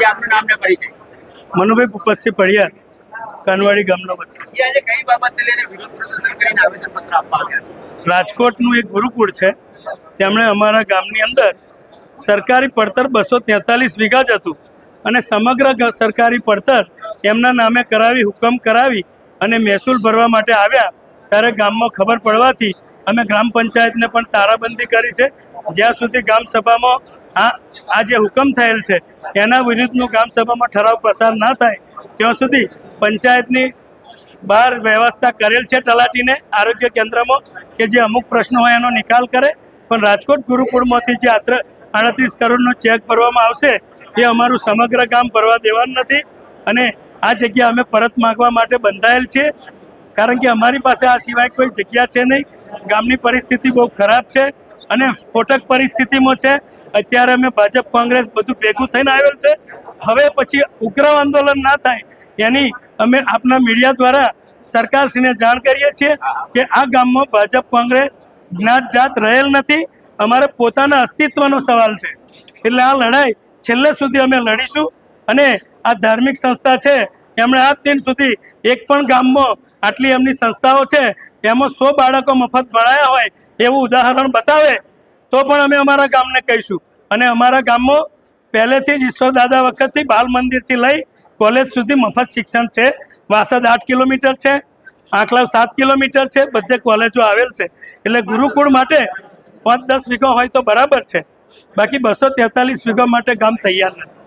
જે આપનું નામ ને પરિચય? મનુભાઈ ભૂપતસિંહ પડિયાર કાનવાડી ગામનો વતની. આજે કઈ બાબતને લઈને વિરોધ પ્રદર્શન કરીને આવેદન પત્ર આપવા આવ્યા છે? રાજકોટનું એક ગુરુકુળ છે. તેમણે અમારા ગામની અંદર સરકારી પડતર બસો તેતાલીસ વીઘા જ હતું અને સમગ્ર સરકારી પડતર એમના નામે કરાવી હુકમ કરાવી અને મહેસૂલ ભરવા માટે આવ્યા. ત્યારે ગામમાં ખબર પડવાથી અમે ગ્રામ પંચાયતને પણ તારાબંધી કરી છે. જ્યાં સુધી ગ્રામસભામાં સભામાં આ આ જે હુકમ થયેલ છે, એના વિરુદ્ધનું ગ્રામસભામાં સભામાં ઠરાવ પસાર ના થાય, ત્યાં સુધી પંચાયતની બહાર વ્યવસ્થા કરેલ છે તલાટીને આરોગ્ય કેન્દ્રમાં કે જે અમુક પ્રશ્નો હોય એનો નિકાલ કરે. પણ રાજકોટ ગુરુકુળમાંથી જે આત્ર, આડત્રીસ કરોડનો ચેક ભરવામાં આવશે, એ અમારું સમગ્ર ગામ ભરવા દેવાનું નથી. અને આ જગ્યા અમે પરત માગવા માટે બંધાયેલ છે. કારણ કે અમારી પાસે આ સિવાય કોઈ જગ્યા છે નહીં. ગામની પરિસ્થિતિ બહુ ખરાબ છે અને સ્ફોટક પરિસ્થિતિમાં છે. અત્યારે અમે ભાજપ કોંગ્રેસ બધું ભેગું થઈને આવેલ છે. હવે પછી ઉગ્ર આંદોલન ના થાય એની અમે આપના મીડિયા દ્વારા સરકારશ્રીને જાણ કરીએ છીએ કે આ ગામમાં ભાજપ કોંગ્રેસ જ્ઞાત જાત રહેલ નથી. અમારે પોતાના અસ્તિત્વનો સવાલ છે. એટલે આ લડાઈ છેલ્લે સુધી અમે લડીશું. અને આ ધાર્મિક સંસ્થા છે, એમણે આજ દિન સુધી એક પણ ગામમાં આટલી એમની સંસ્થાઓ છે, એમાં સો બાળકો મફત ભણાયા હોય એવું ઉદાહરણ બતાવે, તો પણ અમે અમારા ગામને કહીશું. અને અમારા ગામમાં પહેલેથી જ ઈશ્વર દાદા વખતથી બાલ મંદિરથી લઈ કોલેજ સુધી મફત શિક્ષણ છે. વાસદ આઠ કિલોમીટર છે આંકલાવ સાત કિલોમીટર છે, બધે કોલેજો આવેલ છે. એટલે ગુરુકુળ માટે પાંચ દસ વીઘો હોય તો બરાબર છે. બાકી બસો તેતાલીસ વીઘો માટે ગામ તૈયાર નથી.